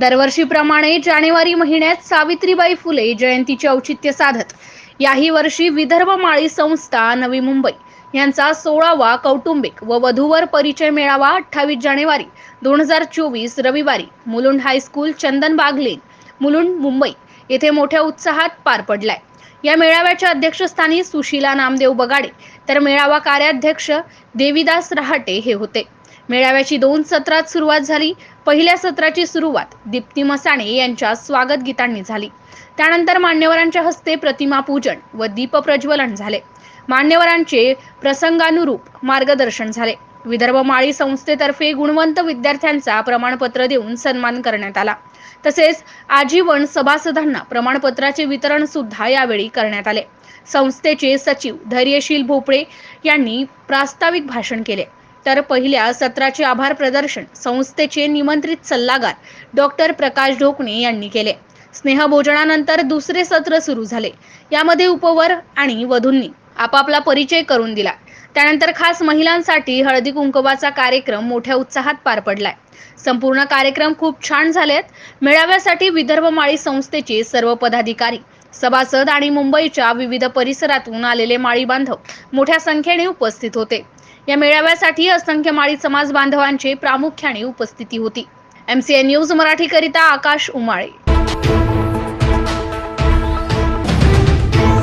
दरवर्षीप्रमाणे जानेवारी महिन्यात सावित्रीबाई फुले जयंतीचे औचित्य साधत. याही वर्षी विदर्भ माळी संस्था नवी मुंबई यांचा सोळावा कौटुंबिक व वधूवर परिचय मेळावा अठ्ठावीस जानेवारी दोन हजार चोवीस रविवारी मुलुंड हायस्कूल चंदन बागलेन मुलुंड मुंबई येथे मोठ्या उत्साहात पार पडलाय. या मेळाव्याच्या अध्यक्षस्थानी सुशीला नामदेव बगाडे तर मेळावा कार्याध्यक्ष देवीदास रहाटे हे होते. मेळाव्याची दोन सत्रात सुरुवात झाली. पहिल्या सत्राची सुरुवात दीप्ती मसाणे यांच्या स्वागत गीतांनी झाली. त्यानंतर मान्यवरांच्या हस्ते प्रतिमा पूजन व दीप प्रज्वलन झाले. मान्यवरांचे प्रसंगानुरूप मार्गदर्शन झाले. विदर्भ माळी संस्थेतर्फे गुणवंत विद्यार्थ्यांचा प्रमाणपत्र देऊन सन्मान करण्यात आला. तसेच आजीवन सभासदांना प्रमाणपत्राचे वितरण सुद्धा यावेळी करण्यात आले. संस्थेचे सचिव धैर्यशील भोपळे यांनी प्रास्ताविक भाषण केले. तर पहिल्या सत्राचे आभार प्रदर्शन संस्थेचे निमंत्रित सल्लागार डॉक्टर प्रकाश ढोकणे यांनी केले. स्नेहभोजनानंतर दुसरे सत्र सुरू झाले. यामध्ये उपवर आणि वधूंनी आपापला परिचय करून दिला. त्यानंतर खास महिलांसाठी हळदी कुंकवाचा कार्यक्रम मोठ्या उत्साहात पार पडलाय. संपूर्ण कार्यक्रम खूप छान झालेत. मेळाव्यासाठी विदर्भ माळी संस्थेचे सर्व पदाधिकारी सभासद आणि मुंबईच्या विविध परिसरातून आलेले माळी बांधव मोठ्या संख्येने उपस्थित होते. या मेळाव्यासाठी असंख्य माळी समाज बांधवांची प्रामुख्याने उपस्थिती होती. एमसीए न्यूज मराठीकरिता आकाश उमाळे.